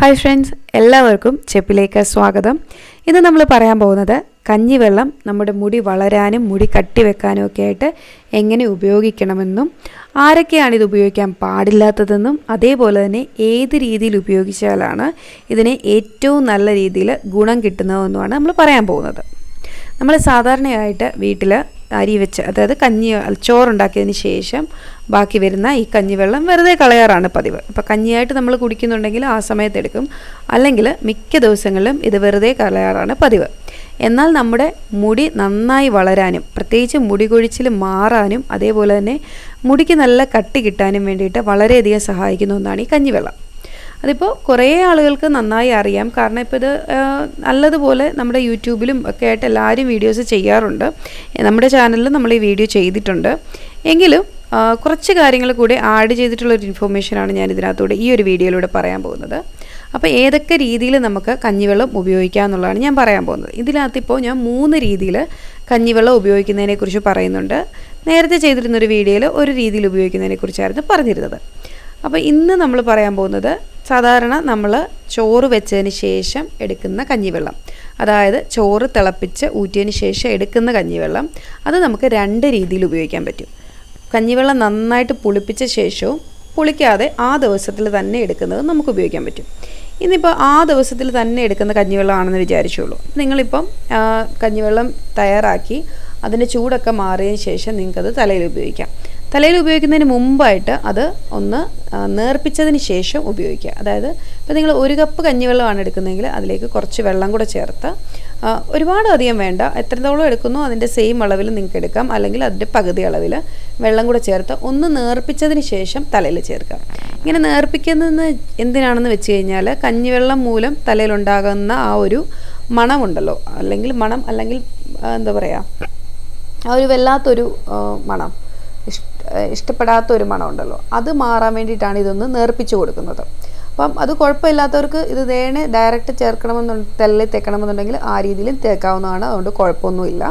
Hi friends എല്ലാവർക്കും ചെപ്പിലേക്ക് സ്വാഗതം. ഇന്ന് നമ്മൾ പറയാൻ പോകുന്നത് കഞ്ഞിവെള്ളം നമ്മുടെ മുടി വളരാനും മുടി കട്ടി വെക്കാനും ഒക്കെ ആയിട്ട് എങ്ങനെ ഉപയോഗിക്കണമെന്നും ആരൊക്കെയാണ് ഇത് ഉപയോഗിക്കാൻ പാടില്ലാത്തതെന്നും അതേപോലെ തന്നെ ഏത് രീതിയിൽ ഉപയോഗിച്ചാലാണ് ഇതിന് ഏറ്റവും നല്ല രീതിയിൽ ഗുണം കിട്ടുന്നതെന്നുമാണ് നമ്മൾ പറയാൻ പോകുന്നത്. നമ്മൾ സാധാരണയായിട്ട് വീട്ടിൽ അരി വെച്ച് അതായത് കഞ്ഞി ചോറുണ്ടാക്കിയതിന് ശേഷം ബാക്കി വരുന്ന ഈ കഞ്ഞി വെള്ളം വെറുതെ കളയാറാണ് പതിവ്. അപ്പോൾ കഞ്ഞിയായിട്ട് നമ്മൾ കുടിക്കുന്നുണ്ടെങ്കിൽ ആ സമയത്ത് എടുക്കും അല്ലെങ്കിൽ മിക്ക ദിവസങ്ങളിലും ഇത് വെറുതെ കളയാറാണ് പതിവ്. എന്നാൽ നമ്മുടെ മുടി നന്നായി വളരാനും പ്രത്യേകിച്ച് മുടി കൊഴിച്ചിൽ മാറാനും അതേപോലെ തന്നെ മുടിക്ക് നല്ല കട്ടി കിട്ടാനും വേണ്ടിയിട്ട് വളരെയധികം സഹായിക്കുന്ന ഒന്നാണ് ഈ കഞ്ഞിവെള്ളം. അതിപ്പോൾ കുറേ ആളുകൾക്ക് നന്നായി അറിയാം. കാരണം ഇപ്പോൾ ഇത് നല്ലതുപോലെ നമ്മുടെ യൂട്യൂബിലും ഒക്കെ ആയിട്ട് എല്ലാവരും വീഡിയോസ് ചെയ്യാറുണ്ട്. നമ്മുടെ ചാനലിൽ നമ്മൾ ഈ വീഡിയോ ചെയ്തിട്ടുണ്ട്. എങ്കിലും കുറച്ച് കാര്യങ്ങൾ കൂടി ആഡ് ചെയ്തിട്ടുള്ളൊരു ഇൻഫോർമേഷനാണ് ഞാൻ ഇതിനകത്തൂടെ ഈ ഒരു വീഡിയോയിലൂടെ പറയാൻ പോകുന്നത്. അപ്പോൾ ഏതൊക്കെ രീതിയിൽ നമുക്ക് കഞ്ഞിവെള്ളം ഉപയോഗിക്കാം എന്നുള്ളതാണ് ഞാൻ പറയാൻ പോകുന്നത്. ഇതിനകത്തിപ്പോൾ ഞാൻ മൂന്ന് രീതിയിൽ കഞ്ഞിവെള്ളം ഉപയോഗിക്കുന്നതിനെക്കുറിച്ച് പറയുന്നുണ്ട്. നേരത്തെ ചെയ്തിരുന്നൊരു വീഡിയോയിൽ ഒരു രീതിയിൽ ഉപയോഗിക്കുന്നതിനെക്കുറിച്ചായിരുന്നു പറഞ്ഞിരുന്നത്. അപ്പോൾ ഇന്ന് നമ്മൾ പറയാൻ പോകുന്നത് സാധാരണ നമ്മൾ ചോറ് വെച്ചതിന് ശേഷം എടുക്കുന്ന കഞ്ഞിവെള്ളം. അതായത് ചോറ് തിളപ്പിച്ച് ഊറ്റിയതിന് ശേഷം എടുക്കുന്ന കഞ്ഞിവെള്ളം. അത് നമുക്ക് രണ്ട് രീതിയിൽ ഉപയോഗിക്കാൻ പറ്റും. കഞ്ഞിവെള്ളം നന്നായിട്ട് പുളിപ്പിച്ച ശേഷവും പുളിക്കാതെ ആ ദിവസത്തിൽ തന്നെ എടുക്കുന്നത് നമുക്ക് ഉപയോഗിക്കാൻ പറ്റും. ഇന്നിപ്പോൾ ആ ദിവസത്തിൽ തന്നെ എടുക്കുന്ന കഞ്ഞിവെള്ളമാണെന്ന് വിചാരിച്ചോളൂ നിങ്ങളിപ്പം കഞ്ഞിവെള്ളം തയ്യാറാക്കി അതിന്റെ ചൂടൊക്കെ മാറിയതിന് ശേഷം നിങ്ങൾക്കത് തലയിൽ ഉപയോഗിക്കാം. തലയിൽ ഉപയോഗിക്കുന്നതിന് മുമ്പായിട്ട് അത് ഒന്ന് നേർപ്പിച്ചതിന് ശേഷം ഉപയോഗിക്കുക. അതായത് ഇപ്പോൾ നിങ്ങൾ ഒരു കപ്പ് കഞ്ഞിവെള്ളമാണ് എടുക്കുന്നതെങ്കിൽ അതിലേക്ക് കുറച്ച് വെള്ളം കൂടെ ചേർത്ത് ഒരുപാട് അധികം വേണ്ട. എത്രത്തോളം എടുക്കുന്നു അതിന്റെ സെയിം അളവിൽ നിങ്ങൾക്ക് എടുക്കാം. അല്ലെങ്കിൽ അതിന്റെ പകുതി അളവിൽ വെള്ളം കൂടെ ചേർത്ത് ഒന്ന് നേർപ്പിച്ചതിന് ശേഷം തലയിൽ ചേർക്കാം ഇങ്ങനെ നേർപ്പിക്കുന്നത് എന്തിനാണെന്ന് വെച്ച് കഴിഞ്ഞാൽ കഞ്ഞിവെള്ളം മൂലം തലയിലുണ്ടാകുന്ന ആ ഒരു മണമുണ്ടല്ലോ. അല്ലെങ്കിൽ മണം അല്ലെങ്കിൽ എന്താ പറയുക ആ ഒരു വല്ലാത്തൊരു മണം. ഇഷ്ടപ്പെടാത്ത ഒരു മണം ഉണ്ടല്ലോ അത് മാറാൻ വേണ്ടിയിട്ടാണ് ഇതൊന്ന് നേർപ്പിച്ചു കൊടുക്കുന്നത്. അപ്പം അത് കുഴപ്പമില്ലാത്തവർക്ക് ഇത് തേനെ ഡയറക്റ്റ് ചേർക്കണമെന്നു തെല്ലിൽ തേക്കണമെന്നുണ്ടെങ്കിൽ ആ രീതിയിലും തേക്കാവുന്നതാണ്. അതുകൊണ്ട് കുഴപ്പമൊന്നുമില്ല.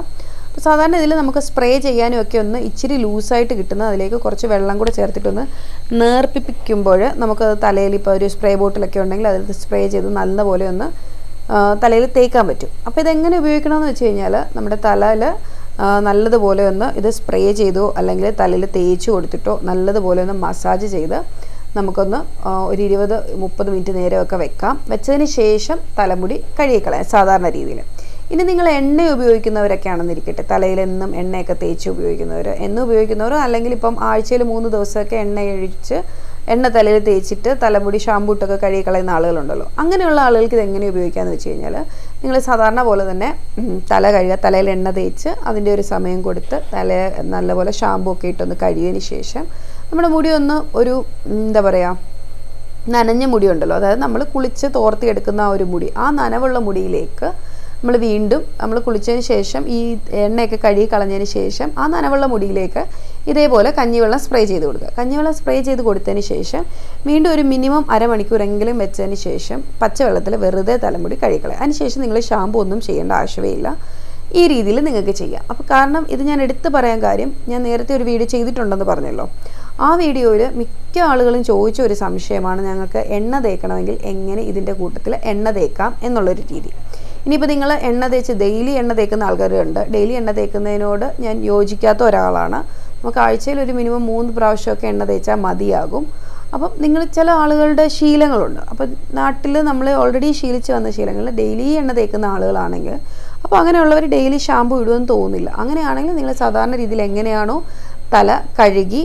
അപ്പോൾ സാധാരണ ഇതിൽ നമുക്ക് സ്പ്രേ ചെയ്യാനും ഒക്കെ ഒന്ന് ഇച്ചിരി ലൂസായിട്ട് കിട്ടുന്ന അതിലേക്ക് കുറച്ച് വെള്ളം കൂടെ ചേർത്തിട്ടൊന്ന് നേർപ്പിപ്പിക്കുമ്പോൾ നമുക്ക് തലയിൽ ഇപ്പോൾ ഒരു സ്പ്രേ ബോട്ടിലൊക്കെ ഉണ്ടെങ്കിൽ അതിൽ സ്പ്രേ ചെയ്ത് നല്ലപോലെ ഒന്ന് തലയിൽ തേക്കാൻ പറ്റും. അപ്പോൾ ഇതെങ്ങനെ ഉപയോഗിക്കണമെന്ന് വെച്ച് കഴിഞ്ഞാൽ നമ്മുടെ തലയിൽ നല്ലതുപോലെ ഒന്ന് ഇത് സ്പ്രേ ചെയ്തോ അല്ലെങ്കിൽ തലയിൽ തേച്ച് കൊടുത്തിട്ടോ നല്ലതുപോലെ ഒന്ന് മസാജ് ചെയ്ത് നമുക്കൊന്ന് ഒരു ഇരുപത് മുപ്പത് മിനിറ്റ് നേരമൊക്കെ വെക്കാം. വെച്ചതിന് ശേഷം തലമുടി കഴുകിക്കളയാം സാധാരണ രീതിയിൽ. ഇനി നിങ്ങൾ എണ്ണ ഉപയോഗിക്കുന്നവരൊക്കെ ആണെന്നിരിക്കട്ടെ തലയിൽ എന്നും എണ്ണയൊക്കെ തേച്ച് ഉപയോഗിക്കുന്നവർ എന്നും ഉപയോഗിക്കുന്നവരോ അല്ലെങ്കിൽ ഇപ്പം ആഴ്ചയിൽ മൂന്ന് ദിവസമൊക്കെ എണ്ണ ഒഴിച്ച് എണ്ണ തലയിൽ തേച്ചിട്ട് തലമുടി ഷാമ്പൂട്ടൊക്കെ കഴുകി കളയുന്ന ആളുകളുണ്ടല്ലോ. അങ്ങനെയുള്ള ആളുകൾക്ക് ഇത് എങ്ങനെ ഉപയോഗിക്കാമെന്ന് വെച്ച് കഴിഞ്ഞാൽ നിങ്ങൾ സാധാരണ പോലെ തന്നെ തല കഴുകുക തലയിൽ എണ്ണ തേച്ച് അതിന്റെ ഒരു സമയം കൊടുത്ത് തല നല്ലപോലെ ഷാമ്പൂ ഒക്കെ ഇട്ടൊന്ന് കഴുകിയതിന് ശേഷം നമ്മുടെ മുടി ഒന്ന് ഒരു എന്താ പറയുക നനഞ്ഞ മുടിയുണ്ടല്ലോ അതായത് നമ്മൾ കുളിച്ച് തോർത്തിയെടുക്കുന്ന ആ ഒരു മുടി ആ നനവുള്ള മുടിയിലേക്ക് നമ്മൾ വീണ്ടും നമ്മൾ കുളിച്ചതിന് ശേഷം ഈ എണ്ണയൊക്കെ കഴുകി കളഞ്ഞതിന് ശേഷം ആ നനവുള്ള മുടിയിലേക്ക് ഇതേപോലെ കഞ്ഞിവെള്ളം സ്പ്രേ ചെയ്ത് കൊടുക്കുക. കഞ്ഞിവെള്ളം സ്പ്രേ ചെയ്ത് കൊടുത്തതിന് ശേഷം വീണ്ടും ഒരു മിനിമം അരമണിക്കൂറെങ്കിലും വെച്ചതിന് ശേഷം പച്ചവെള്ളത്തിൽ വെറുതെ തലമുടി കഴുകിക്കളയുക. അതിനുശേഷം നിങ്ങൾ ഷാമ്പു ഒന്നും ചെയ്യേണ്ട ആവശ്യമേ ഇല്ല ഈ രീതിയിൽ നിങ്ങൾക്ക് ചെയ്യാം. അപ്പോൾ കാരണം ഇത് ഞാൻ എടുത്തു പറയാൻ കാര്യം ഞാൻ നേരത്തെ ഒരു വീഡിയോ ചെയ്തിട്ടുണ്ടെന്ന് പറഞ്ഞല്ലോ. ആ വീഡിയോയിൽ മിക്ക ആളുകളും ചോദിച്ച ഒരു സംശയമാണ് ഞങ്ങൾക്ക് എണ്ണ തേക്കണമെങ്കിൽ എങ്ങനെ ഇതിന്റെ കൂട്ടത്തിൽ എണ്ണ തേക്കാം എന്നുള്ളൊരു രീതി. ഇനിയിപ്പോൾ നിങ്ങൾ എണ്ണ തേച്ച് ഡെയിലി എണ്ണ തേക്കുന്ന ആൾക്കാരുണ്ട്. ഡെയിലി എണ്ണ തേക്കുന്നതിനോട് ഞാൻ യോജിക്കാത്ത ഒരാളാണ്. നമുക്ക് ആഴ്ചയിൽ ഒരു മിനിമം മൂന്ന് പ്രാവശ്യമൊക്കെ എണ്ണ തേച്ചാൽ മതിയാകും. അപ്പം നിങ്ങൾ ചില ആളുകളുടെ ശീലങ്ങളുണ്ട്. അപ്പം നാട്ടിൽ നമ്മൾ ഓൾറെഡി ശീലിച്ച് വന്ന ശീലങ്ങൾ ഡെയിലി എണ്ണ തേക്കുന്ന ആളുകളാണെങ്കിൽ അപ്പോൾ അങ്ങനെയുള്ളവർ ഡെയിലി ഷാമ്പു ഇടുമെന്ന് തോന്നുന്നില്ല. അങ്ങനെയാണെങ്കിൽ നിങ്ങൾ സാധാരണ രീതിയിൽ എങ്ങനെയാണോ തല കഴുകി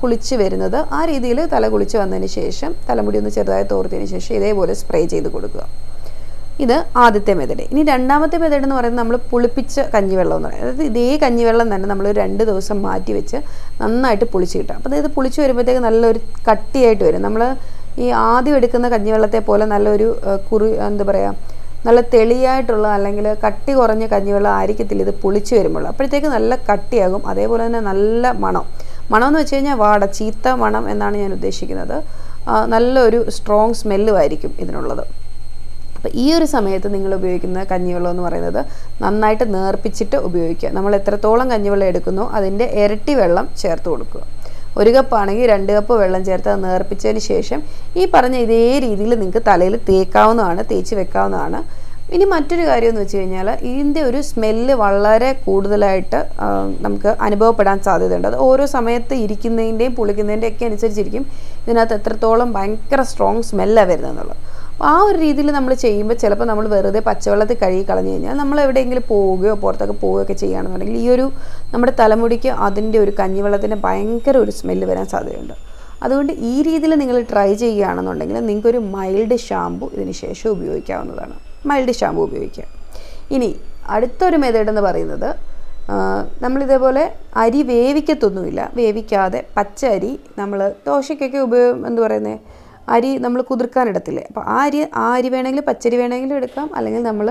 കുളിച്ച് വരുന്നത് ആ രീതിയിൽ തല കുളിച്ച് വന്നതിന് ശേഷം തലമുടി ഒന്ന് ചെറുതായി തോർത്തിയതിന് ശേഷം ഇതേപോലെ സ്പ്രേ ചെയ്ത് കൊടുക്കുക. ഇത് ആദ്യത്തെ മെതഡ്. ഇനി രണ്ടാമത്തെ മെതഡ് എന്ന് പറയുന്നത് നമ്മൾ പുളിപ്പിച്ച കഞ്ഞിവെള്ളം എന്ന് പറയുന്നത് അതായത് ഇതേ കഞ്ഞിവെള്ളം തന്നെ നമ്മൾ രണ്ട് ദിവസം മാറ്റി വെച്ച് നന്നായിട്ട് പുളിച്ച് കിട്ടും. അപ്പോൾ അതായത് പുളിച്ച് വരുമ്പോഴത്തേക്ക് നല്ലൊരു കട്ടിയായിട്ട് വരും. നമ്മൾ ഈ ആദ്യം എടുക്കുന്ന കഞ്ഞിവെള്ളത്തെ പോലെ നല്ലൊരു കുറി എന്താ പറയുക നല്ല തെളിയായിട്ടുള്ള അല്ലെങ്കിൽ കട്ടി കുറഞ്ഞ കഞ്ഞിവെള്ളം ആയിരിക്കത്തില്ല ഇത് പുളിച്ച് വരുമ്പോൾ അപ്പോഴത്തേക്ക് നല്ല കട്ടിയാകും. അതേപോലെ തന്നെ നല്ല മണം. മണം എന്ന് വെച്ച് കഴിഞ്ഞാൽ വാട ചീത്ത മണം എന്നാണ് ഞാൻ ഉദ്ദേശിക്കുന്നത്. നല്ലൊരു സ്ട്രോങ് സ്മെല്ലുമായിരിക്കും ഇതിനുള്ളത്. അപ്പോൾ ഈ ഒരു സമയത്ത് നിങ്ങൾ ഉപയോഗിക്കുന്ന കഞ്ഞിവെള്ളം എന്ന് പറയുന്നത് നന്നായിട്ട് നേർപ്പിച്ചിട്ട് ഉപയോഗിക്കുക. നമ്മൾ എത്രത്തോളം കഞ്ഞിവെള്ളം എടുക്കുന്നു അതിന്റെ ഇരട്ടി വെള്ളം ചേർത്ത് കൊടുക്കുക. ഒരു കപ്പാണെങ്കിൽ രണ്ട് കപ്പ് വെള്ളം ചേർത്ത് അത് നേർപ്പിച്ചതിന് ശേഷം ഈ പറഞ്ഞ ഇതേ രീതിയിൽ നിങ്ങൾക്ക് തലയിൽ തേക്കാവുന്നതാണ് തേച്ച് വെക്കാവുന്നതാണ്. ഇനി മറ്റൊരു കാര്യം എന്ന് വെച്ച് കഴിഞ്ഞാൽ ഇതിന്റെ ഒരു സ്മെല്ല് വളരെ കൂടുതലായിട്ട് നമുക്ക് അനുഭവപ്പെടാൻ സാധ്യതയുണ്ട്. അത് ഓരോ സമയത്ത് ഇരിക്കുന്നതിന്റെയും പുളിക്കുന്നതിന്റെയും ഒക്കെ അനുസരിച്ചിരിക്കും. ഇതിനകത്ത് എത്രത്തോളം ഭയങ്കര സ്ട്രോങ് സ്മെല്ലാണ് വരുന്നതെന്നുള്ളത് അപ്പോൾ ആ ഒരു രീതിയിൽ നമ്മൾ ചെയ്യുമ്പോൾ ചിലപ്പോൾ നമ്മൾ വെറുതെ പച്ചവെള്ളത്തിൽ കഴുകി കളഞ്ഞു കഴിഞ്ഞാൽ നമ്മൾ എവിടെയെങ്കിലും പോവുകയോ പുറത്തൊക്കെ പോവുകയൊക്കെ ചെയ്യുകയാണെന്നുണ്ടെങ്കിൽ ഈ ഒരു നമ്മുടെ തലമുടിക്ക് അതിന്റെ ഒരു കഞ്ഞിവെള്ളത്തിന്റെ ഭയങ്കര ഒരു സ്മെല്ല് വരാൻ സാധ്യതയുണ്ട്. അതുകൊണ്ട് ഈ രീതിയിൽ നിങ്ങൾ ട്രൈ ചെയ്യുകയാണെന്നുണ്ടെങ്കിൽ നിങ്ങൾക്കൊരു മൈൽഡ് ഷാമ്പു ഇതിന് ശേഷം ഉപയോഗിക്കാവുന്നതാണ്. മൈൽഡ് ഷാമ്പു ഉപയോഗിക്കുക. ഇനി അടുത്തൊരു മെത്തേഡ് എന്ന് പറയുന്നത് നമ്മളിതേപോലെ അരി വേവിക്കത്തൊന്നുമില്ല. വേവിക്കാതെ പച്ച അരി നമ്മൾ ദോശയ്ക്കൊക്കെ ഉപയോഗം എന്ന് പറയുന്നത് അരി നമ്മൾ കുതിർക്കാൻ കുതിർക്കാനിടത്തില്ലേ. അപ്പോൾ ആ അരി ആ അരി വേണമെങ്കിൽ പച്ചരി വേണമെങ്കിലും എടുക്കാം. അല്ലെങ്കിൽ നമ്മൾ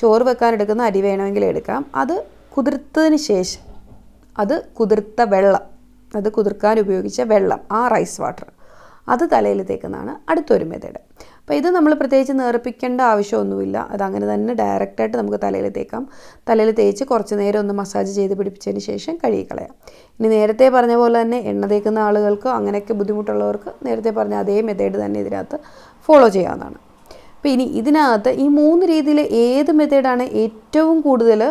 ചോറ് വെക്കാൻ എടുക്കുന്ന അരി വേണമെങ്കിൽ എടുക്കാം. അത് കുതിർത്തതിന് ശേഷം അത് കുതിർത്ത വെള്ളം അത് കുതിർക്കാൻ ഉപയോഗിച്ച വെള്ളം ആ റൈസ് വാട്ടർ അത് തലയിൽ തേക്കുന്നതാണ് അടുത്തൊരു മെത്തേഡ് അപ്പോൾ ഇത് നമ്മൾ പ്രത്യേകിച്ച് നേർപ്പിക്കേണ്ട ആവശ്യമൊന്നുമില്ല. അത് അങ്ങനെ തന്നെ ഡയറക്റ്റായിട്ട് നമുക്ക് തലയിൽ തേക്കാം. തലയിൽ തേച്ച് കുറച്ച് നേരം ഒന്ന് മസാജ് ചെയ്ത് പിടിപ്പിച്ചതിന് ശേഷം കഴുകിക്കളയാം ഇനി നേരത്തെ പറഞ്ഞ പോലെ തന്നെ എണ്ണ തേക്കുന്ന ആളുകൾക്ക് അങ്ങനെയൊക്കെ ബുദ്ധിമുട്ടുള്ളവർക്ക് നേരത്തെ പറഞ്ഞ അതേ മെത്തേഡ് തന്നെ ഇതിനകത്ത് ഫോളോ ചെയ്യാവുന്നതാണ്. അപ്പോൾ ഇനി ഇതിനകത്ത് ഈ മൂന്ന് രീതിയിൽ ഏത് മെത്തേഡാണ് ഏറ്റവും കൂടുതൽ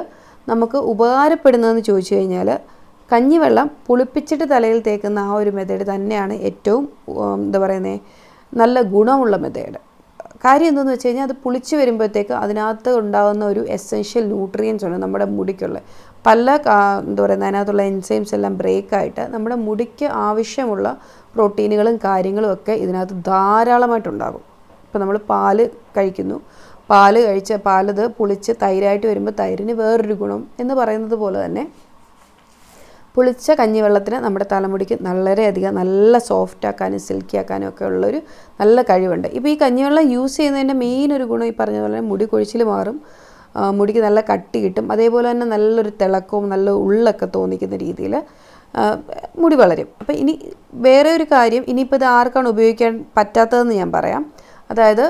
നമുക്ക് ഉപകാരപ്പെടുന്നതെന്ന് ചോദിച്ചു കഴിഞ്ഞാൽ കഞ്ഞിവെള്ളം പുളിപ്പിച്ചിട്ട് തലയിൽ തേക്കുന്ന ആ ഒരു മെത്തേഡ് തന്നെയാണ് ഏറ്റവും എന്താ പറയുന്നത് നല്ല ഗുണമുള്ള മെത്തേഡ് കാര്യം എന്തെന്ന് വെച്ച് കഴിഞ്ഞാൽ അത് പുളിച്ച് വരുമ്പോഴത്തേക്ക് അതിനകത്ത് ഉണ്ടാകുന്ന ഒരു എസെൻഷ്യൽ ന്യൂട്രിയൻസ് ഉണ്ട് നമ്മുടെ മുടിക്കുള്ള. പല എന്താ പറയുന്നത് അതിനകത്തുള്ള എൻസൈംസ് എല്ലാം ബ്രേക്കായിട്ട് നമ്മുടെ മുടിക്ക് ആവശ്യമുള്ള പ്രോട്ടീനുകളും കാര്യങ്ങളും ഒക്കെ ഇതിനകത്ത് ധാരാളമായിട്ടുണ്ടാകും ഇപ്പോൾ നമ്മൾ പാൽ കഴിക്കുന്നു. പാൽ കഴിച്ച പാലത് പുളിച്ച് തൈരായിട്ട് വരുമ്പോൾ തൈരിന് വേറൊരു ഗുണം എന്ന് പറയുന്നത് പോലെ തന്നെ പുളിച്ച കഞ്ഞിവെള്ളത്തിന് നമ്മുടെ തലമുടിക്ക് വളരെയധികം നല്ല സോഫ്റ്റ് ആക്കാനും സിൽക്കി ആക്കാനും ഒക്കെ ഉള്ളൊരു നല്ല കഴിവുണ്ട്. ഇപ്പോൾ ഈ കഞ്ഞിവെള്ളം യൂസ് ചെയ്യുന്നതിന്റെ മെയിൻ ഒരു ഗുണം ഈ പറഞ്ഞ പോലെ മുടി കൊഴിച്ചിൽ മാറും. മുടിക്ക് നല്ല കട്ടി കിട്ടും. അതേപോലെ തന്നെ നല്ലൊരു തിളക്കവും നല്ല ഉള്ളൊക്കെ തോന്നിക്കുന്ന രീതിയിൽ മുടി വളരും. അപ്പോൾ ഇനി വേറെ ഒരു കാര്യം ഇനിയിപ്പോൾ ഇത് ആർക്കാണ് ഉപയോഗിക്കാൻ പറ്റാത്തതെന്ന് ഞാൻ പറയാം. അതായത്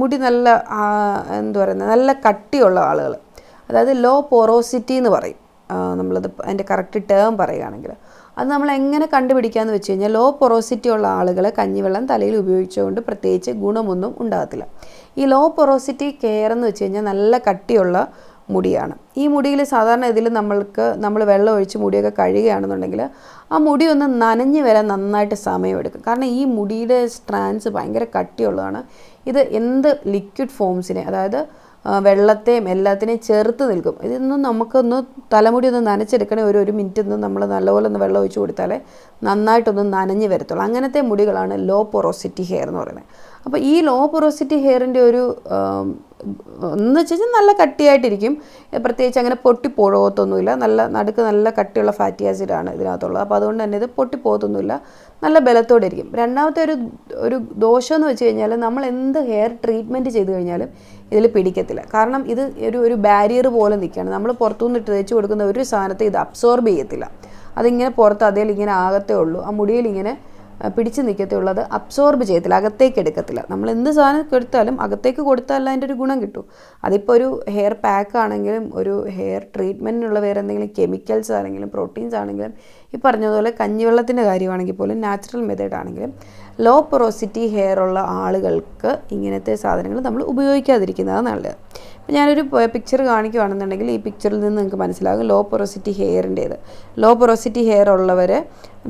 മുടി നല്ല എന്താ പറയുന്നത് നല്ല കട്ടിയുള്ള ആളുകൾ അതായത് ലോ പോറോസിറ്റി എന്ന് പറയും. നമ്മളത് അതിന്റെ കറക്റ്റ് ടേം പറയുകയാണെങ്കിൽ. അത് നമ്മൾ എങ്ങനെ കണ്ടുപിടിക്കാമെന്ന് വെച്ച് കഴിഞ്ഞാൽ ലോ പൊറോസിറ്റി ഉള്ള ആളുകൾ കഞ്ഞിവെള്ളം തലയിൽ ഉപയോഗിച്ചുകൊണ്ട് പ്രത്യേകിച്ച് ഗുണമൊന്നും ഉണ്ടാകത്തില്ല. ഈ ലോ പൊറോസിറ്റി കെയർ എന്ന് വെച്ച് കഴിഞ്ഞാൽ നല്ല കട്ടിയുള്ള മുടിയാണ്. ഈ മുടിയിൽ സാധാരണ ഇതിൽ നമ്മൾക്ക് നമ്മൾ വെള്ളം ഒഴിച്ച് മുടിയൊക്കെ കഴുകുകയാണെന്നുണ്ടെങ്കിൽ ആ മുടി ഒന്ന് നനഞ്ഞ് വരാൻ നന്നായിട്ട് സമയമെടുക്കും. കാരണം ഈ മുടിയുടെ സ്ട്രാൻസ് ഭയങ്കര കട്ടിയുള്ളതാണ്. ഇത് എന്ത് ലിക്വിഡ് ഫോംസിനെ അതായത് വെള്ളത്തെയും എല്ലാത്തിനെയും ചെറുത്ത് നിൽക്കും. ഇതൊന്നും നമുക്കൊന്ന് തലമുടി ഒന്ന് നനച്ചെടുക്കണേ ഒരു ഒരു മിനിറ്റ് ഒന്ന് നമ്മൾ നല്ലപോലെ ഒന്ന് വെള്ളം ഒഴിച്ച് കൊടുത്താലേ നന്നായിട്ടൊന്ന് നനഞ്ഞ് വരത്തുള്ളൂ. അങ്ങനത്തെ മുടികളാണ് ലോ പൊറോസിറ്റി ഹെയർ എന്ന് പറയുന്നത്. അപ്പോൾ ഈ ലോ പൊറോസിറ്റി ഹെയറിന്റെ ഒരു എന്ന് വെച്ച് കഴിഞ്ഞാൽ നല്ല കട്ടിയായിട്ടിരിക്കും. പ്രത്യേകിച്ച് അങ്ങനെ പൊട്ടിപ്പോകത്തൊന്നുമില്ല. നല്ല നടുക്ക് നല്ല കട്ടിയുള്ള ഫാറ്റി ആസിഡാണ് ഇതിനകത്തുള്ളത്. അപ്പോൾ അതുകൊണ്ട് തന്നെ ഇത് പൊട്ടിപ്പോകത്തൊന്നുമില്ല. നല്ല ബലത്തോടെ ഇരിക്കും. രണ്ടാമത്തെ ഒരു ഒരു ദോഷം എന്ന് വെച്ച് കഴിഞ്ഞാൽ നമ്മൾ എന്ത് ഹെയർ ട്രീറ്റ്മെന്റ് ചെയ്ത് കഴിഞ്ഞാലും ഇതിൽ പിടിക്കത്തില്ല. കാരണം ഇത് ഒരു ഒരു ബാരിയർ പോലെ നിൽക്കുകയാണ്. നമ്മൾ പുറത്തുനിന്ന് തേച്ച് കൊടുക്കുന്ന ഒരു സാധനത്തെ ഇത് അബ്സോർബ് ചെയ്യത്തില്ല. അതിങ്ങനെ പുറത്ത് അതേൽ ഇങ്ങനെ ആകത്തേ ഉള്ളൂ. ആ മുടിയിൽ ഇങ്ങനെ പിടിച്ചു നിൽക്കത്തേ ഉള്ളൂ. അത് അബ്സോർബ് ചെയ്യത്തില്ല. അകത്തേക്ക് എടുക്കത്തില്ല. നമ്മൾ എന്ത് സാധനം കൊടുത്താലും അകത്തേക്ക് കൊടുത്താൽ അതിന്റെ ഒരു ഗുണം കിട്ടും. അതിപ്പോൾ ഒരു ഹെയർ പാക്ക് ആണെങ്കിലും ഒരു ഹെയർ ട്രീറ്റ്മെന്റിനുള്ള വേറെ എന്തെങ്കിലും കെമിക്കൽസ് ആണെങ്കിലും പ്രോട്ടീൻസ് ആണെങ്കിലും ഈ പറഞ്ഞതുപോലെ കഞ്ഞിവെള്ളത്തിന്റെ കാര്യമാണെങ്കിൽ പോലും നാച്ചുറൽ മെത്തേഡ് ആണെങ്കിലും ലോ പൊറോസിറ്റി ഹെയർ ഉള്ള ആളുകൾക്ക് ഇങ്ങനത്തെ സാധനങ്ങൾ നമ്മൾ ഉപയോഗിക്കാതിരിക്കുന്നതാണ് നല്ലത്. ഇപ്പം ഞാനൊരു പിക്ചർ കാണിക്കുകയാണെന്നുണ്ടെങ്കിൽ ഈ പിക്ചറിൽ നിന്ന് നിങ്ങൾക്ക് മനസ്സിലാകും ലോ പൊറോസിറ്റി ഹെയറിന്റേത് ലോ പൊറോസിറ്റി ഹെയർ ഉള്ളവരുടെ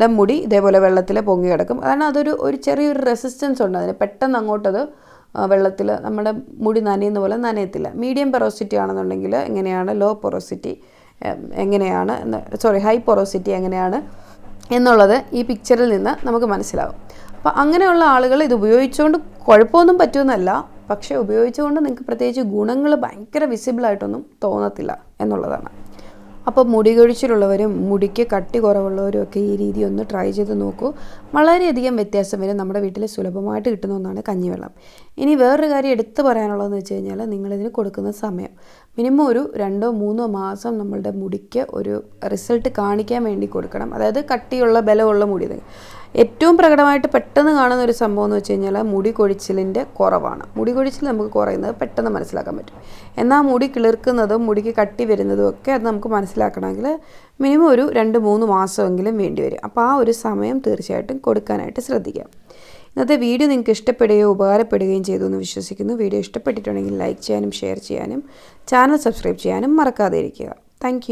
ടെ മുടി ഇതേപോലെ വെള്ളത്തിൽ പൊങ്ങി കിടക്കും. കാരണം അതൊരു ഒരു ചെറിയൊരു റെസിസ്റ്റൻസ് ഉണ്ട്. അതിന് പെട്ടെന്ന് അങ്ങോട്ടത് വെള്ളത്തിൽ നമ്മുടെ മുടി നനയുന്ന പോലെ നനയത്തില്ല. മീഡിയം പൊറോസിറ്റി ആണെന്നുണ്ടെങ്കിൽ എങ്ങനെയാണ് ലോ പൊറോസിറ്റി എങ്ങനെയാണ് സോറി ഹൈ പൊറോസിറ്റി എങ്ങനെയാണ് എന്നുള്ളത് ഈ പിക്ചറിൽ നിന്ന് നമുക്ക് മനസ്സിലാവും. അപ്പോൾ അങ്ങനെയുള്ള ആളുകൾ ഇത് ഉപയോഗിച്ചുകൊണ്ട് കുഴപ്പമൊന്നും പറ്റുമെന്നല്ല പക്ഷേ ഉപയോഗിച്ചുകൊണ്ട് നിങ്ങൾക്ക് പ്രത്യേകിച്ച് ഗുണങ്ങൾ ഭയങ്കര വിസിബിളായിട്ടൊന്നും തോന്നത്തില്ല എന്നുള്ളതാണ്. അപ്പോൾ മുടി കൊഴിച്ചിലുള്ളവരും മുടിക്ക് കട്ടി കുറവുള്ളവരും ഒക്കെ ഈ രീതി ഒന്ന് ട്രൈ ചെയ്ത് നോക്കൂ. വളരെയധികം വ്യത്യാസം വരും. നമ്മുടെ വീട്ടിൽ സുലഭമായിട്ട് കിട്ടുന്ന ഒന്നാണ് കഞ്ഞിവെള്ളം. ഇനി വേറൊരു കാര്യം എടുത്തു പറയാനുള്ളതെന്ന് വെച്ച് കഴിഞ്ഞാൽ നിങ്ങളിതിന് കൊടുക്കുന്ന സമയം. മിനിമം ഒരു രണ്ടോ മൂന്നോ മാസം നമ്മളുടെ മുടിക്ക് ഒരു റിസൾട്ട് കാണിക്കാൻ വേണ്ടി കൊടുക്കണം. അതായത് കട്ടിയുള്ള ബലമുള്ള മുടി. ഏറ്റവും പ്രകടമായിട്ട് പെട്ടെന്ന് കാണുന്ന ഒരു സംഭവം എന്ന് വെച്ച് കഴിഞ്ഞാൽ മുടി കൊഴിച്ചിലിന്റെ കുറവാണ്. മുടി കൊഴിച്ചിൽ നമുക്ക് കുറയുന്നത് പെട്ടെന്ന് മനസ്സിലാക്കാൻ പറ്റും. എന്നാൽ മുടി കിളിർക്കുന്നതും മുടിക്ക് കട്ടി വരുന്നതും ഒക്കെ അത് നമുക്ക് മനസ്സിലാക്കണമെങ്കിൽ മിനിമം ഒരു രണ്ട് മൂന്ന് മാസമെങ്കിലും വേണ്ടി വരും. അപ്പോൾ ആ ഒരു സമയം തീർച്ചയായിട്ടും കൊടുക്കാനായിട്ട് ശ്രദ്ധിക്കാം. ഇന്നത്തെ വീഡിയോ നിങ്ങൾക്ക് ഇഷ്ടപ്പെടുകയോ ഉപകാരപ്പെടുകയും ചെയ്തു എന്ന് വിശ്വസിക്കുന്നു. വീഡിയോ ഇഷ്ടപ്പെട്ടിട്ടുണ്ടെങ്കിൽ ലൈക്ക് ചെയ്യാനും ഷെയർ ചെയ്യാനും ചാനൽ സബ്സ്ക്രൈബ് ചെയ്യാനും മറക്കാതെ ഇരിക്കുക. താങ്ക്